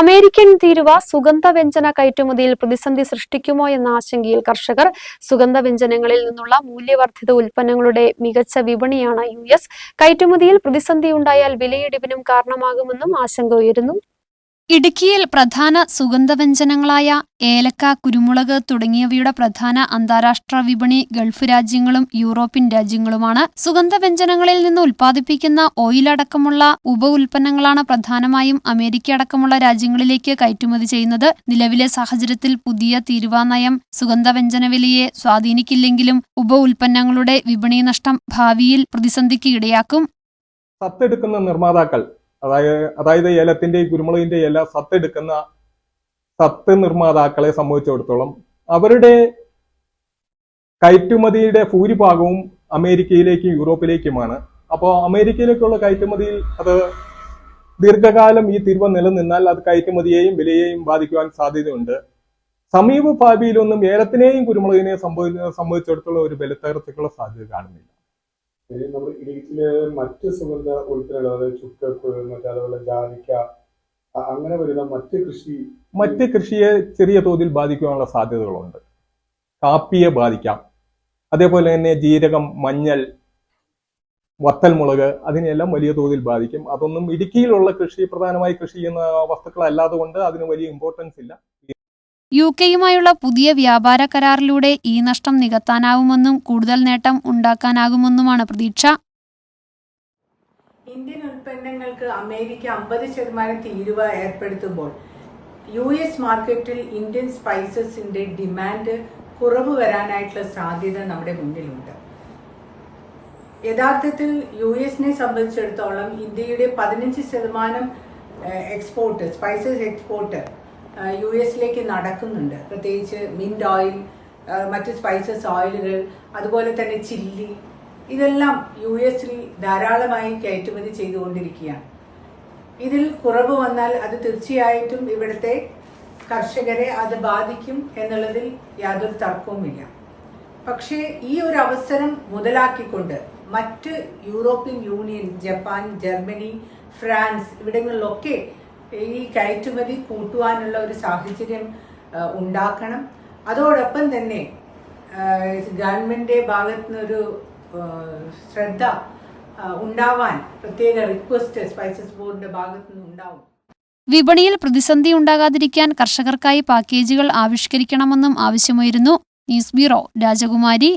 American തീരുവ സുഗന്ധവ്യഞ്ജന കയറ്റുമതിയിൽ പ്രതിസന്ധി സൃഷ്ടിക്കുമോ എന്ന ആശങ്കയിൽ കർഷകർ സുഗന്ധവ്യഞ്ജനങ്ങളിൽ നിന്നുള്ള മൂല്യവർദ്ധിത ഉൽപ്പന്നങ്ങളുടെ മികച്ച വിപണിയാണ് യു എസ്. കയറ്റുമതിയിൽ പ്രതിസന്ധിയുണ്ടായാൽ വിലയിടിവിനും കാരണമാകുമെന്നും ആശങ്ക ഉയരുന്നു. ഇടുക്കിയിൽ പ്രധാന സുഗന്ധവ്യഞ്ജനങ്ങളായ ഏലക്ക കുരുമുളക് തുടങ്ങിയവയുടെ പ്രധാന അന്താരാഷ്ട്ര വിപണി ഗൾഫ് രാജ്യങ്ങളും യൂറോപ്യൻ രാജ്യങ്ങളുമാണ്. സുഗന്ധവ്യഞ്ജനങ്ങളിൽ നിന്ന് ഉൽപ്പാദിപ്പിക്കുന്ന ഓയിലടക്കമുള്ള ഉപ ഉൽപ്പന്നങ്ങളാണ് പ്രധാനമായും അമേരിക്ക അടക്കമുള്ള രാജ്യങ്ങളിലേക്ക് കയറ്റുമതി ചെയ്യുന്നത്. നിലവിലെ സാഹചര്യത്തിൽ പുതിയ തീരുവ നയം സുഗന്ധവ്യഞ്ജന വിലയെ സ്വാധീനിക്കില്ലെങ്കിലും ഉപ ഉൽപ്പന്നങ്ങളുടെ വിപണി നഷ്ടം ഭാവിയിൽ പ്രതിസന്ധിക്ക് ഇടയാക്കും. സത്തെടുക്കുന്ന നിർമ്മാതാക്കൾ അതായത് അതായത് ഏലത്തിന്റെ കുരുമുളകിന്റെ ഇല സത്തെടുക്കുന്ന സത്ത് നിർമ്മാതാക്കളെ സംബന്ധിച്ചിടത്തോളം അവരുടെ കയറ്റുമതിയുടെ ഭൂരിഭാഗവും അമേരിക്കയിലേക്കും യൂറോപ്പിലേക്കുമാണ്. അപ്പോൾ അമേരിക്കയിലേക്കുള്ള കയറ്റുമതിയിൽ അത് ദീർഘകാലം ഈ തീരുവ നിലനിന്നാൽ അത് കയറ്റുമതിയെയും വിലയെയും ബാധിക്കുവാൻ സാധ്യതയുണ്ട്. സമീപ ഭാവിയിലൊന്നും ഏലത്തിനെയും കുരുമുളകിനെയും സംബന്ധിച്ചിടത്തോളം ഒരു ബലത്തകർച്ചയ്ക്കുള്ള സാധ്യത കാണുന്നില്ല. ഇനി നമ്മൾ ഇടുക്കിയിലെ മറ്റ് സുഗന്ധ ഉൽപ്പന്നങ്ങൾ അതായത് ചുക്ക് മറ്റേ അതുപോലെ ജാതിക്ക അങ്ങനെ വരുന്ന മറ്റ് കൃഷി മറ്റ് കൃഷിയെ ചെറിയ തോതിൽ ബാധിക്കുവാനുള്ള സാധ്യതകളുണ്ട്. കാപ്പിയെ ബാധിക്കാം. അതേപോലെ തന്നെ ജീരകം മഞ്ഞൾ വത്തൽമുളക് അതിനെല്ലാം വലിയ തോതിൽ ബാധിക്കും. അതൊന്നും ഇടുക്കിയിലുള്ള കൃഷി പ്രധാനമായി കൃഷി ചെയ്യുന്ന വസ്തുക്കളല്ലാതെ കൊണ്ട് അതിന് വലിയ ഇമ്പോർട്ടൻസ് ഇല്ല. യു കെയുമായുള്ള പുതിയ വ്യാപാര കരാറിലൂടെ ഈ നഷ്ടം നികത്താനാവുമെന്നും കൂടുതൽ നേട്ടം ഉണ്ടാക്കാനാകുമെന്നുമാണ് പ്രതീക്ഷ. ഇന്ത്യൻ ഉൽപ്പന്നങ്ങൾക്ക് അമേരിക്ക അമ്പത് ശതമാനം തീരുവ ഏർപ്പെടുത്തുമ്പോൾ യു എസ് മാർക്കറ്റിൽ ഇന്ത്യൻ സ്പൈസസിന്റെ ഡിമാൻഡ് കുറവ് വരാനായിട്ടുള്ള സാധ്യത നമ്മുടെ മുന്നിലുണ്ട്. യഥാർത്ഥത്തിൽ യു എസിനെ സംബന്ധിച്ചിടത്തോളം ഇന്ത്യയുടെ പതിനഞ്ച് ശതമാനം എക്സ്പോർട്ട് സ്പൈസസ് എക്സ്പോർട്ട് യു എസിലേക്ക് നടക്കുന്നുണ്ട്. പ്രത്യേകിച്ച് മിന്റ് ഓയിൽ മറ്റ് സ്പൈസസ് ഓയിലുകൾ അതുപോലെ തന്നെ ചില്ലി ഇതെല്ലാം യു എസിൽ ധാരാളമായി കയറ്റുമതി ചെയ്തുകൊണ്ടിരിക്കുകയാണ്. ഇതിൽ കുറവ് വന്നാൽ അത് തീർച്ചയായിട്ടും ഇവിടുത്തെ കർഷകരെ അത് ബാധിക്കും എന്നുള്ളതിൽ യാതൊരു തർക്കവുമില്ല. പക്ഷേ ഈ ഒരു അവസരം മുതലാക്കിക്കൊണ്ട് മറ്റ് European Union Japan Germany France ഇവിടങ്ങളിലൊക്കെ ഈ കയറ്റുമതി കൂട്ടുവാനുള്ള ഒരു സാഹചര്യം ഉണ്ടാക്കണം. അതോടൊപ്പം തന്നെ ഗവൺമെന്റ് ഭാഗത്തു നിന്നൊരു ശ്രദ്ധ ഉണ്ടാവാൻ പ്രത്യേക റിക്വസ്റ്റ് സ്പൈസസ് ബോർഡിന്റെ ഭാഗത്തു നിന്ന് ഉണ്ടാവും. വിപണിയിൽ പ്രതിസന്ധി ഉണ്ടാകാതിരിക്കാൻ കർഷകർക്കായി പാക്കേജുകൾ ആവിഷ്കരിക്കണമെന്നും ആവശ്യമായിരുന്നു. ന്യൂസ് ബ്യൂറോ രാജകുമാരി.